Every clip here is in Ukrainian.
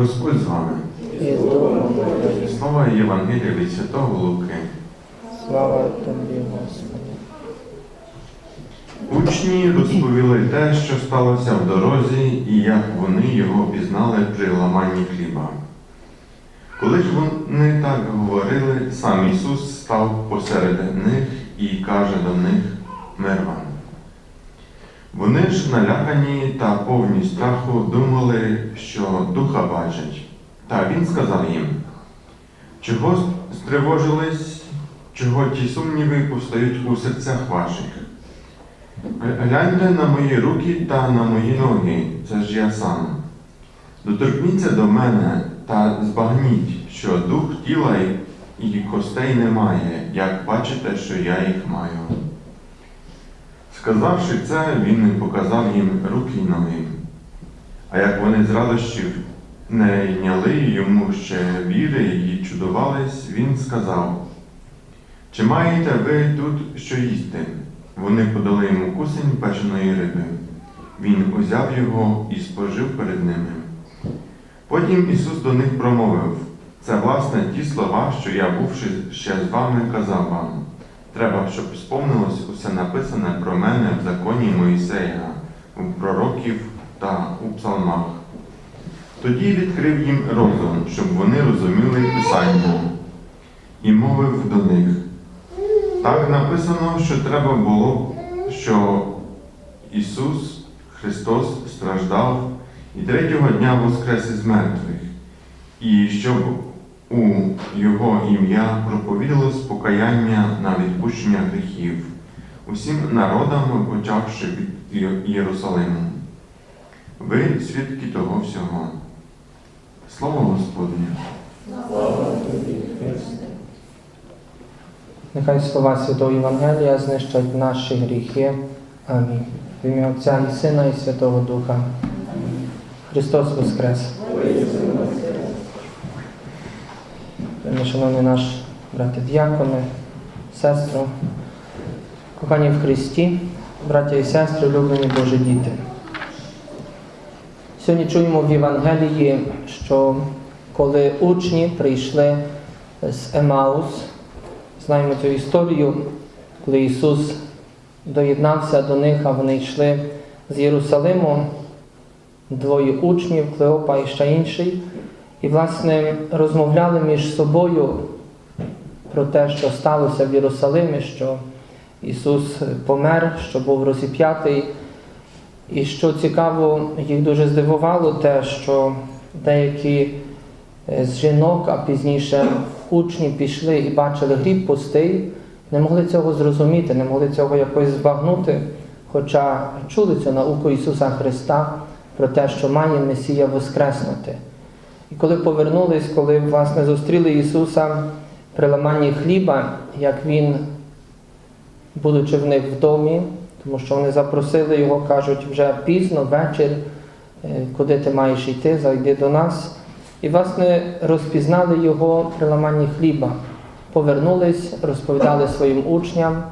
Господь з вами. Слава Євангелія від Святого Луки. Слава тобі, Господи. Учні розповіли те, що сталося в дорозі, і як вони його пізнали при ламанні хліба. Коли ж вони так говорили, сам Ісус став посеред них і каже до них мир вам. Вони ж налякані та повні страху думали, що духа бачать. Та він сказав їм, чого стривожились, чого ті сумніви повстають у серцях ваших? Гляньте на мої руки та на мої ноги, це ж я сам. Доторкніться до мене та збагніть, що дух тіла і костей немає, як бачите, що я їх маю. Сказавши це, він показав їм руки й ноги. А як вони з радощів не йняли йому ще віри і чудувались, він сказав, чи маєте ви тут що їсти? Вони подали йому кусень печеної риби. Він узяв його і спожив перед ними. Потім Ісус до них промовив, це власне ті слова, що я, бувши ще з вами, казав вам. Треба, щоб сповнилось усе написане про мене в законі Моїсея, у пророків та у псалмах. Тоді відкрив їм розум, щоб вони розуміли Писання, і мовив до них. Так написано, що треба було, що Ісус Христос страждав і третього дня воскрес із мертвих, і щоб у Його ім'я проповідалось покаяння на відпущення гріхів усім народам, почавши від Єрусалиму. Ви свідки того всього. Слово Господнє. Нехай слова Святого Євангелія знищать наші гріхи. Амінь. В ім'я Отця і Сина і Святого Духа. Христос Воскрес. Шановний наш брате діаконе, сестру, кохані в Христі, браття і сестри, улюблені Божі діти. Сьогодні чуємо в Євангелії, що коли учні прийшли з Емаус, знаємо цю історію, коли Ісус доєднався до них, а вони йшли з Єрусалиму, двоє учнів, Клеопа і ще інший, і, власне, розмовляли між собою про те, що сталося в Єрусалимі, що Ісус помер, що був розіп'ятий. І що цікаво, їх дуже здивувало те, що деякі е, з жінок, а пізніше учні пішли і бачили гріб пустий, не могли цього зрозуміти, не могли цього якось збагнути, хоча чули цю науку Ісуса Христа про те, що має Месія воскреснути. І коли повернулись, коли власне зустріли Ісуса при ламанні хліба, як Він, будучи в них в домі, тому що вони запросили його, кажуть, вже пізно, вечір, е, куди ти маєш йти, зайди до нас. І, власне, розпізнали його при ламанні хліба. Повернулись, розповідали своїм учням.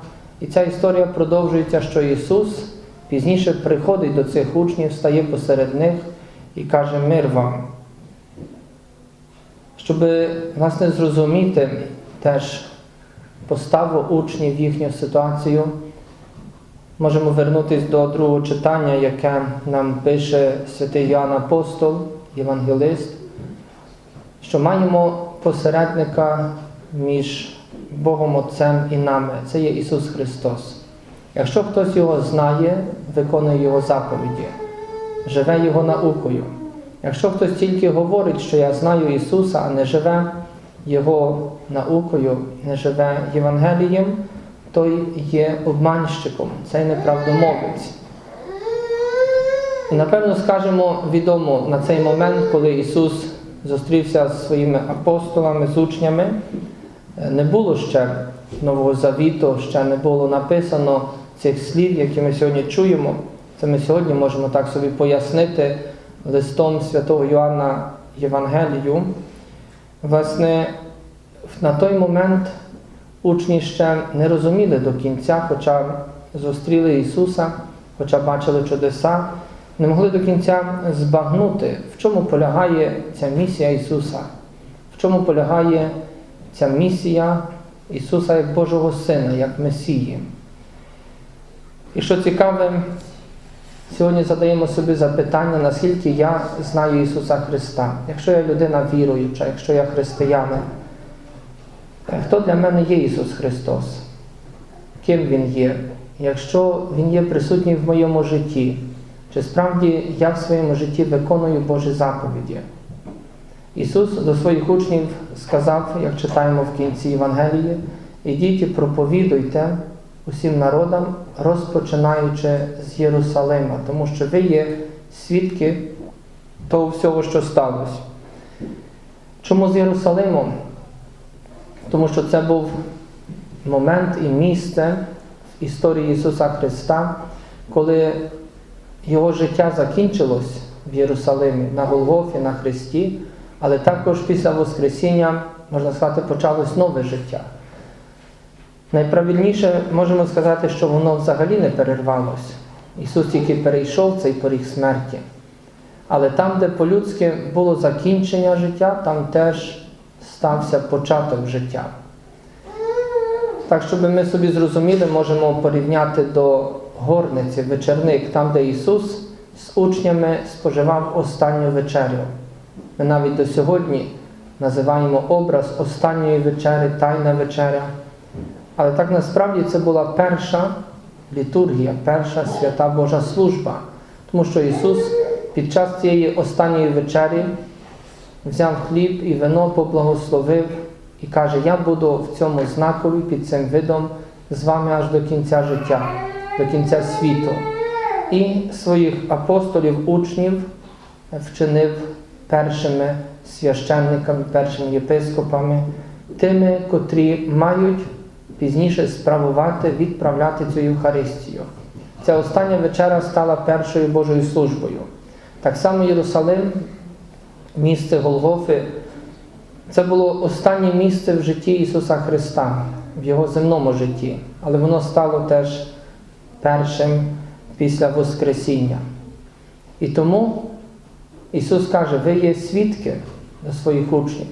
І ця історія продовжується, що Ісус пізніше приходить до цих учнів, стає посеред них і каже мир вам. Щоб, власне, зрозуміти теж поставу учнів, їхню ситуацію, можемо вернутися до другого читання, яке нам пише святий Йоанн Апостол, євангелист, що маємо посередника між Богом Отцем і нами. Це є Ісус Христос. Якщо хтось його знає, виконує Його заповіді, живе Його наукою. Якщо хтось тільки говорить, що я знаю Ісуса, а не живе Його наукою, не живе Євангелієм, той є обманщиком, цей неправдомовець. Напевно скажемо відомо на цей момент, коли Ісус зустрівся з своїми апостолами, з учнями, не було ще Нового Завіту, ще не було написано цих слів, які ми сьогодні чуємо. Це ми сьогодні можемо так собі пояснити листом святого Йоанна Євангелію. Власне, на той момент учні ще не розуміли до кінця, хоча зустріли Ісуса, хоча бачили чудеса, не могли до кінця збагнути, в чому полягає ця місія Ісуса, в чому полягає ця місія Ісуса як Божого Сина, як Месії. І що цікаве, сьогодні задаємо собі запитання, наскільки я знаю Ісуса Христа. Якщо я людина віруюча, якщо я християнин, е, хто для мене є Ісус Христос? Ким Він є? Якщо Він є присутній в моєму житті, чи справді я в своєму житті виконую Божі заповіді? Ісус до своїх учнів сказав, як читаємо в кінці Євангелії, ідіть і проповідуйте усім народам, розпочинаючи з Єрусалима, тому що ви є свідки того всього, що сталося. Чому з Єрусалимом? Тому що це був момент і місце в історії Ісуса Христа, коли Його життя закінчилось в Єрусалимі на Голгофі, на Христі, але також після Воскресіння, можна сказати, почалось нове життя. Найправильніше можемо сказати, що воно взагалі не перервалось. Ісус тільки перейшов цей поріг смерті. Але там, де по-людськи було закінчення життя, там теж стався початок життя. Так, щоб ми собі зрозуміли, можемо порівняти до горниці, вечерник, там, де Ісус з учнями споживав останню вечерю. Ми навіть до сьогодні називаємо образ останньої вечері, тайна вечеря. Але так насправді це була перша літургія, перша свята Божа служба. Тому що Ісус під час цієї останньої вечері взяв хліб і вино поблагословив і каже, я буду в цьому знакові під цим видом з вами аж до кінця життя, до кінця світу. І своїх апостолів, учнів вчинив першими священниками, першими єпископами, тими, котрі мають пізніше справувати, відправляти цю Євхаристію. Ця остання вечера стала першою Божою службою. Так само Єрусалим, місце Голгофи, це було останнє місце в житті Ісуса Христа, в Його земному житті, але воно стало теж першим після Воскресіння. І тому Ісус каже, ви є свідки до своїх учнів.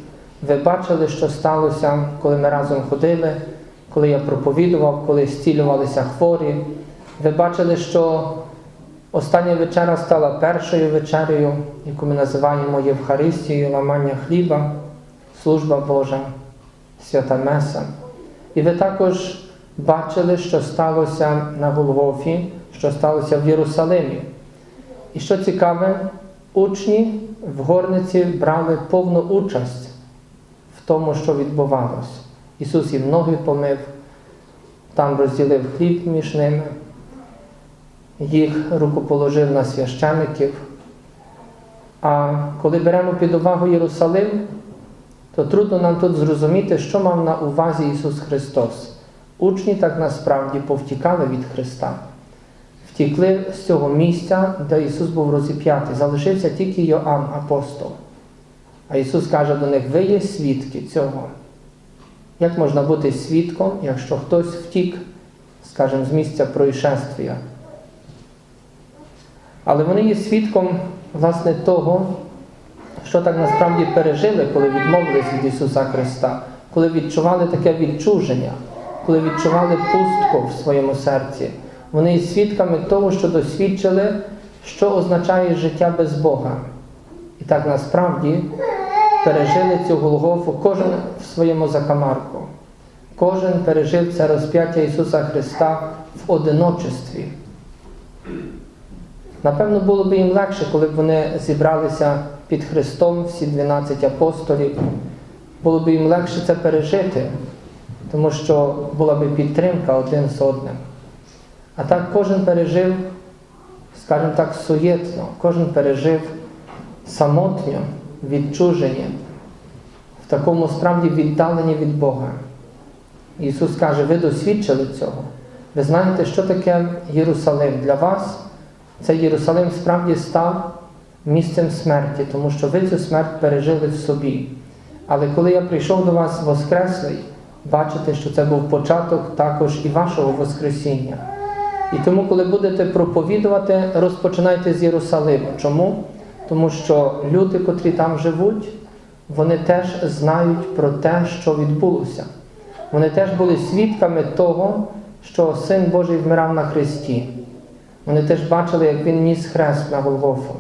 Ви бачили, що сталося, коли ми разом ходили, коли я проповідував, коли зцілювалися хворі. Ви бачили, що остання вечера стала першою вечерею, яку ми називаємо Євхаристією, ламання хліба, служба Божа, свята Меса. І ви також бачили, що сталося на Голгофі, що сталося в Єрусалимі. І що цікаве, учні в горниці брали повну участь в тому, що відбувалось. Ісус їм ноги помив, там розділив хліб між ними, їх рукоположив на священиків. А коли беремо під увагу Єрусалим, то трудно нам тут зрозуміти, що мав на увазі Ісус Христос. Учні так насправді повтікали від Христа, втікли з цього місця, де Ісус був розіп'ятий. Залишився тільки Йоанн, апостол. А Ісус каже до них: ви є свідки цього. Як можна бути свідком, якщо хтось втік, скажімо, з місця происшествия? Але вони є свідком власне того, що так насправді пережили, коли відмовились від Ісуса Христа, коли відчували таке відчуження, коли відчували пустку в своєму серці. Вони є свідками того, що досвідчили, що означає життя без Бога. І так насправді пережили цю Голгофу кожен в своєму закамарку. Кожен пережив це розп'яття Ісуса Христа в одиночестві. Напевно, було б їм легше, коли б вони зібралися під Христом, всі 12 апостолів. Було б їм легше це пережити, тому що була б підтримка один з одним. А так кожен пережив, скажімо так, суєтно, кожен пережив самотньо, відчуження, в такому справді віддаленні від Бога. Ісус каже, ви досвідчили цього. Ви знаєте, що таке Єрусалим для вас? Цей Єрусалим справді став місцем смерті, тому що ви цю смерть пережили в собі. Але коли я прийшов до вас Воскреслий, бачите, що це був початок також і вашого Воскресіння. І тому, коли будете проповідувати, розпочинайте з Єрусалиму. Чому? Тому що люди, котрі там живуть, вони теж знають про те, що відбулося. Вони теж були свідками того, що Син Божий вмирав на Христі. Вони теж бачили, як Він ніс хрест на Голгофу.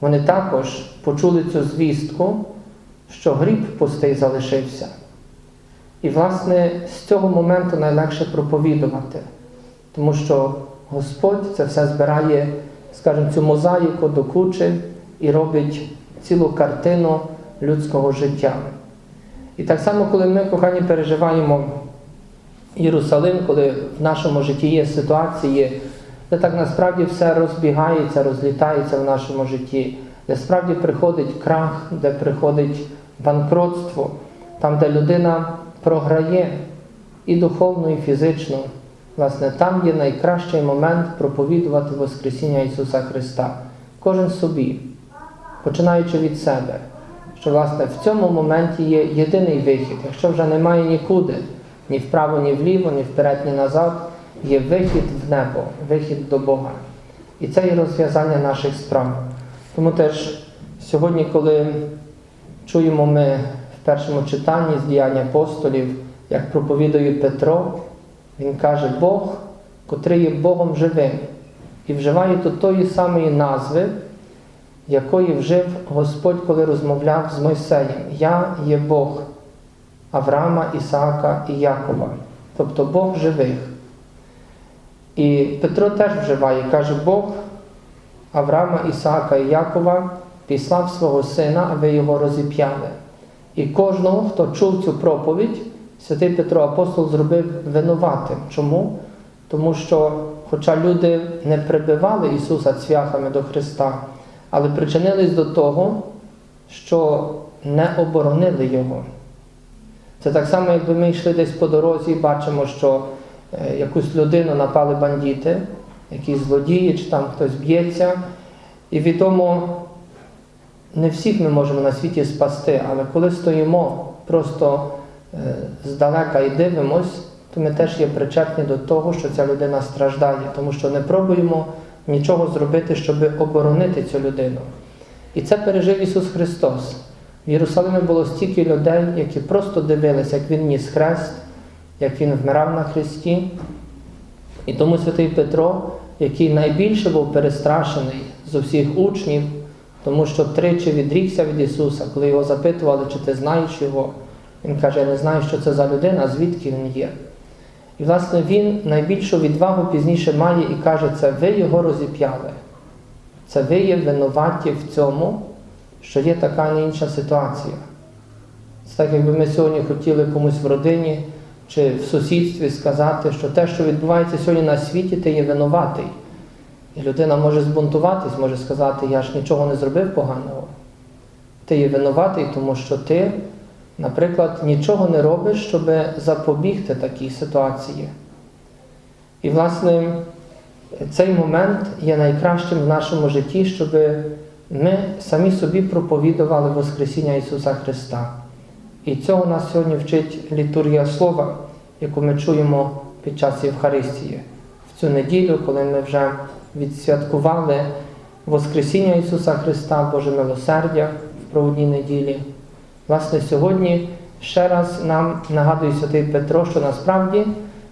Вони також почули цю звістку, що гріб пустий залишився. І, власне, з цього моменту найлегше проповідувати, тому що Господь це все збирає, скажімо, цю мозаїку до кучі і робить цілу картину людського життя. І так само, коли ми, кохані, переживаємо Єрусалим, коли в нашому житті є ситуації, де так насправді все розбігається, розлітається в нашому житті, де справді приходить крах, де приходить банкротство, там, де людина програє і духовно, і фізично. Власне, там є найкращий момент проповідувати Воскресіння Ісуса Христа. Кожен собі, починаючи від себе, що власне в цьому моменті є єдиний вихід. Якщо вже немає нікуди, ні вправо, ні вліво, ні вперед, ні назад, є вихід в небо, вихід до Бога. І це є розв'язання наших справ. Тому теж сьогодні, коли чуємо ми в першому читанні з діянь апостолів, як проповідує Петро, він каже, Бог, котрий є Богом живим, і вживає тут тої самої назви, якої вжив Господь, коли розмовляв з Мойсеєм. Я є Бог Авраама, Ісаака і Якова, тобто Бог живих. І Петро теж вживає, каже, Бог Авраама, Ісаака і Якова післав свого сина, а ви його розіп'яли. І кожного, хто чув цю проповідь, святий Петро апостол зробив винуватим. Чому? Тому що, хоча люди не прибивали Ісуса цвяхами до Христа, але причинились до того, що не оборонили Його. Це так само, якби ми йшли десь по дорозі і бачимо, що е, якусь людину напали бандити, якісь злодії, чи там хтось б'ється. І відомо, не всіх ми можемо на світі спасти, але коли стоїмо просто е, здалека і дивимось, то ми теж є причетні до того, що ця людина страждає, тому що не пробуємо нічого зробити, щоб оборонити цю людину. І це пережив Ісус Христос. В Єрусалимі було стільки людей, які просто дивилися, як Він ніс хрест, як Він вмирав на Христі. І тому святий Петро, який найбільше був перестрашений з усіх учнів, тому що тричі відрікся від Ісуса, коли його запитували, чи ти знаєш Його, Він каже, я не знаю, що це за людина, звідки він є. І, власне, він найбільшу відвагу пізніше має і каже, це ви його розіп'яли. Це ви є винуваті в цьому, що є така не інша ситуація. Це так, якби ми сьогодні хотіли комусь в родині чи в сусідстві сказати, що те, що відбувається сьогодні на світі, ти є винуватий. І людина може збунтуватись, може сказати, я ж нічого не зробив поганого. Ти є винуватий, тому що ти, наприклад, нічого не робиш, щоб запобігти такій ситуації. І, власне, цей момент є найкращим в нашому житті, щоб ми самі собі проповідували Воскресіння Ісуса Христа. І цього нас сьогодні вчить літургія Слова, яку ми чуємо під час Євхаристії. В цю неділю, коли ми вже відсвяткували Воскресіння Ісуса Христа, Боже милосердя в проводній неділі. Власне, сьогодні ще раз нам нагадує святий Петро, що насправді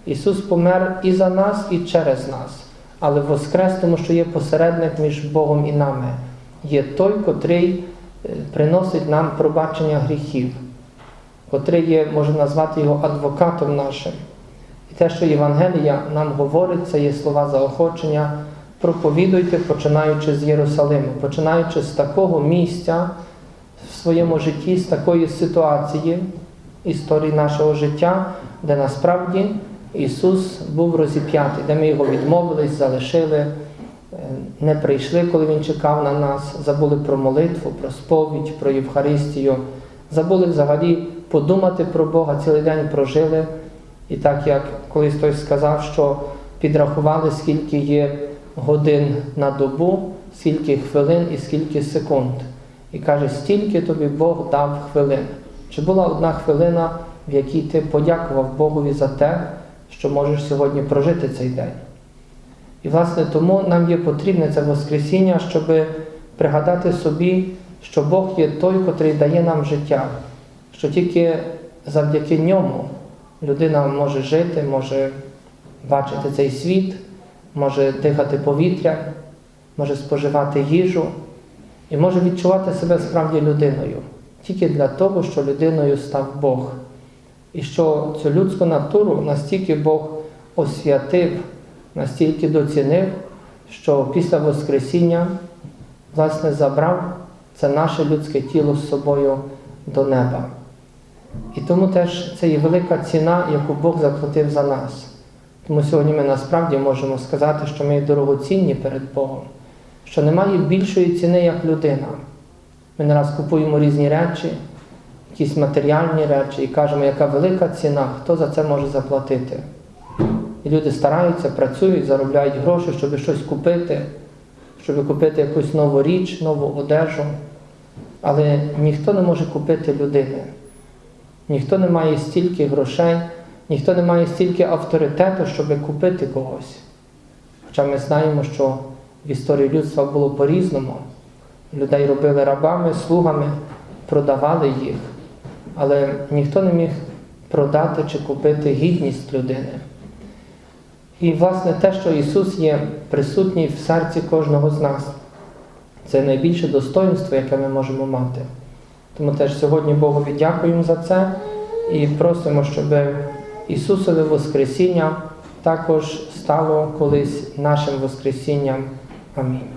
Ісус помер і за нас, і через нас, але воскрес, тому що є посередник між Богом і нами. Є той, котрий е, приносить нам пробачення гріхів, котрий є, можна назвати його адвокатом нашим. І те, що Євангелія нам говорить, це є слова заохочення. Проповідуйте, починаючи з Єрусалиму, починаючи з такого місця в своєму житті, з такої ситуації, історії нашого життя, де насправді Ісус був розіп'ятий, де ми його відмовились, залишили, е, не прийшли, коли Він чекав на нас, забули про молитву, про сповідь, про Євхаристію, забули взагалі подумати про Бога, цілий день прожили. І так як колись хтось сказав, що підрахували, скільки є годин на добу, скільки хвилин і скільки секунд. І каже, стільки тобі Бог дав хвилин. Чи була одна хвилина, в якій ти подякував Богові за те, що можеш сьогодні прожити цей день? І, власне, тому нам є потрібне це Воскресіння, щоб пригадати собі, що Бог є той, котрий дає нам життя, що тільки завдяки ньому Людина може жити, може бачити цей світ, може дихати повітря, може споживати їжу і може відчувати себе справді людиною тільки для того, що людиною став Бог. І що цю людську натуру настільки Бог освятив, настільки доцінив, що після Воскресіння власне забрав це наше людське тіло з собою до неба. І тому теж це є велика ціна, яку Бог заплатив за нас. Тому сьогодні ми насправді можемо сказати, що ми дорогоцінні перед Богом, що немає більшої ціни, як людина. Ми не раз купуємо різні речі, якісь матеріальні речі і кажемо, яка велика ціна, хто за це може заплатити. І люди стараються, працюють, заробляють гроші, щоб щось купити, щоб купити якусь нову річ, нову одежу. Але ніхто не може купити людини. Ніхто не має стільки грошей, ніхто не має стільки авторитету, щоб купити когось. Хоча ми знаємо, що в історії людства було по-різному. Людей робили рабами, слугами, продавали їх, але ніхто не міг продати чи купити гідність людини. І, власне, те, що Ісус є присутній в серці кожного з нас, це найбільше достоинство, яке ми можемо мати. Тому теж сьогодні Богові дякуємо за це і просимо, щоб Ісусове Воскресіння також стало колись нашим Воскресінням. Амінь.